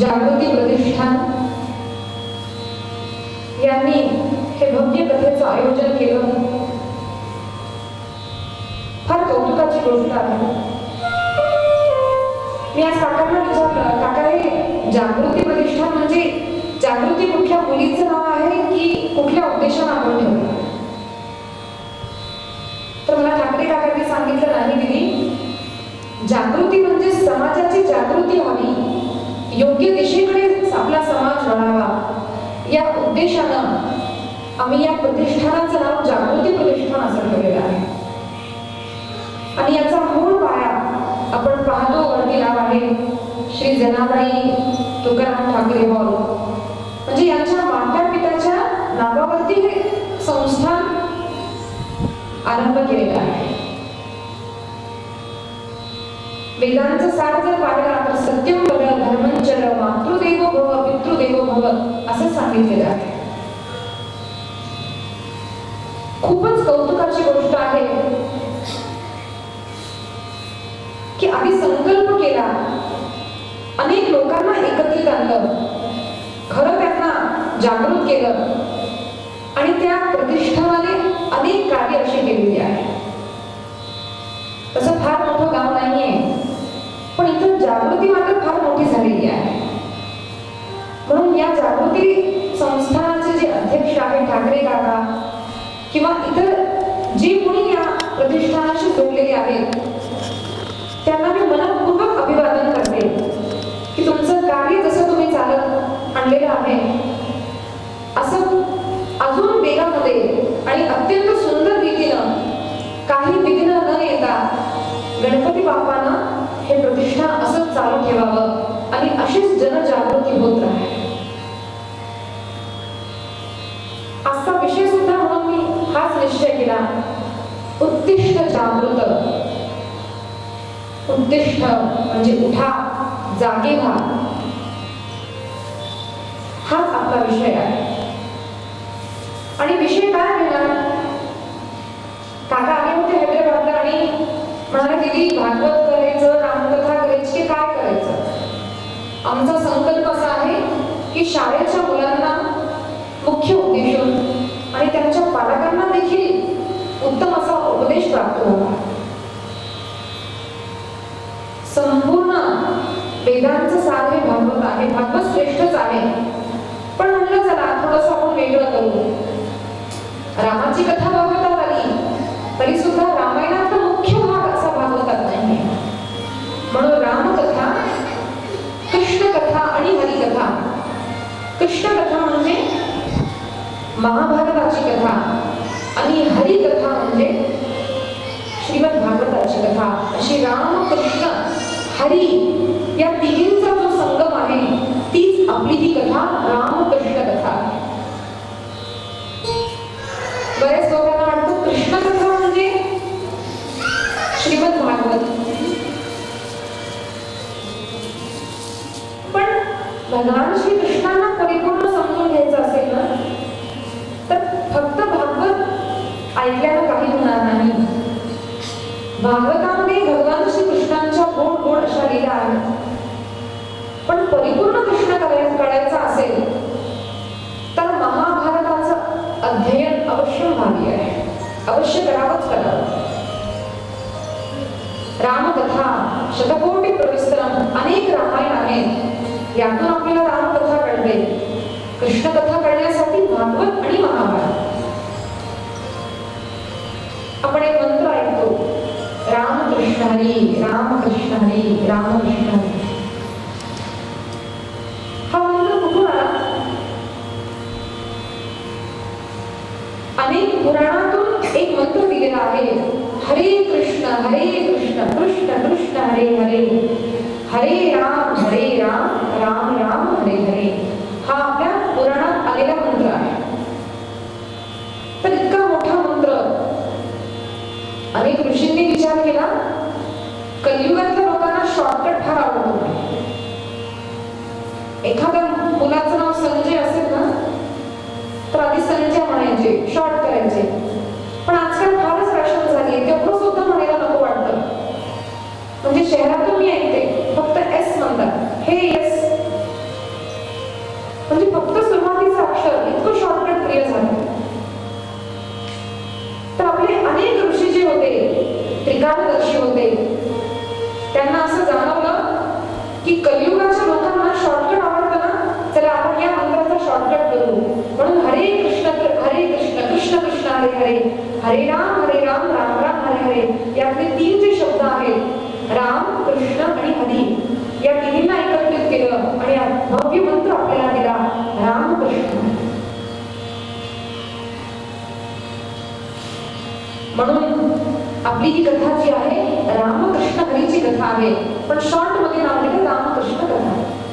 जागृती प्रतिष्ठान. यांनी हे भव्य कथेचं आयोजन केलं. फार कौतुकाची गोष्ट आहे. मी आज काकांना विचारलं काका हे जागृती प्रतिष्ठान म्हणजे जागृती कुठल्या मुलीचं नाव आहे की कुठल्या उद्देशानं आपण ठेवलं? तर मला ठाकरे काकांनी सांगितलं नाही दिदी. जागृती म्हणजे समाजाची जागृती व्हावी. योग्य दिशेकडे आपला समाज वळावा या उद्देशानं आम्ही या प्रतिष्ठानाचं नाव जागृती प्रतिष्ठान असं ठेवलेलं आहे. आणि याचा मूळ पाया आपण पाहतो वरती नाव आहे श्री जनाबाई तुकाराम ठाकरे हॉल. म्हणजे यांच्या माता पित्याच्या नावावरती हे संस्थान आरंभ केलेला आहे. वेदांचं सार जर पाहिला तर सत्यम वद धर्मंचर मातृदेव भव पितृदेव भव असं सांगितलेलं आहे. खूपच कौतुकाची गोष्ट आहे की आधी संकल्प केला. अनेक लोकांना एकत्रित आणलं. खरं त्यांना जागृत केलं. आणि त्या प्रतिष्ठानाने अनेक कार्य अशी केलेली आहे. तसं फार जागृती मात्र फार मोठी झालेली आहे. म्हणून या जागृती संस्थानाचे जे अध्यक्ष आहेत ठाकरे काका किंवा इतर जे कोणी या प्रतिष्ठानाशी जोडलेले आहेत त्यांना मी मनपूर्वक अभिवादन करते की तुमचं कार्य जसं तुम्ही चालत आणलेलं आहे असं अजून वेगामध्ये आणि अत्यंत सुंदर रीतीनं काही विघ्न न येता गणपती बाप्पांना हे प्रतिष्ठान असंच चालू ठेवावं आणि अशीच जनजागृती होत राहावी. आजचा विषय सुद्धा म्हणून मी हाच निश्चय केला. उत्तिष्ठ जागृत. उद्दिष्ट म्हणजे उठा जागे व्हा. हाच आपला विषय आहे. आणि विषय काय घेणार शाळेच्या मुलांना मुख्य उद्देश आणि त्यांच्या पालकांना देखील उत्तम असा उपदेश प्राप्त होता. संपूर्ण वेदांचं सार हे भागवत आहे. भागवत श्रेष्ठच आहे. पण म्हणलं चला थोडस आपण वेगळं करू. रामाची कथा भागवतात आली तरी सुद्धा महाभारताची कथा आणि हरिकथा म्हणजे श्रीमद भागवताची कथा. अशी राम कृष्ण हरी या तिघींचा जो संगम आहे तीच आपली ती कथा रामकृष्ण कथा. बऱ्याच लोकांना वाटतं कृष्ण कथा म्हणजे श्रीमद भागवत. पण भगवान श्री कृष्णांना परिपूर्ण फक्त भागवत ऐकल्यानं काही होणार नाही. भागवतामध्ये भगवान श्री कृष्णांच्या गोड गोड अशा लिहिल्या आहेत. पण परिपूर्ण कृष्ण करायचं असेल तर महाभारताचं अध्ययन अवश्य व्हावी आहे. अवश्य करावंच करावं रामकथा शतकोटी प्रविस्तरम अनेक रामायण आहेत यातून हरी राम कृष्ण हरी राम कृष्ण हरी. हा मंत्र कुठून आला? अनेक पुराणातून एक मंत्र दिलेला आहे. हरे कृष्ण हरे कृष्ण कृष्ण कृष्ण हरे हरे. हरे राम हरे राम राम राम हरे हरे. हा आपल्या पुराणात आलेला मंत्र आहे. तर इतका मोठा मंत्र. अनेक ऋषींनी विचार केला. कलियुगातल्या लोकांना शॉर्टकट फार आवडतो एखाद्या मुलाचं नाव संजय असेल ना तर आधी संजय म्हणायचे शॉर्ट करायचे. त्यांना असं जाणवलं की कलियुगाच्या लोकांना शॉर्टकट आवडतं ना चला आपण या मंत्राचा शॉर्टकट करू. म्हणून हरे कृष्ण हरे कृष्ण कृष्ण कृष्ण हरे हरे हरे राम हरे राम राम राम हरे हरे यातले तीन जे शब्द आहेत राम कृष्ण आणि हरी या तिन्हींना एकत्रित केलं आणि भव्य मंत्र आपल्याला दिला राम कृष्ण. म्हणून आपली ही कथा जी आहे रामकृष्ण हरीची कथा आहे. पण शॉर्टमध्ये नाव रामकृष्ण कथा.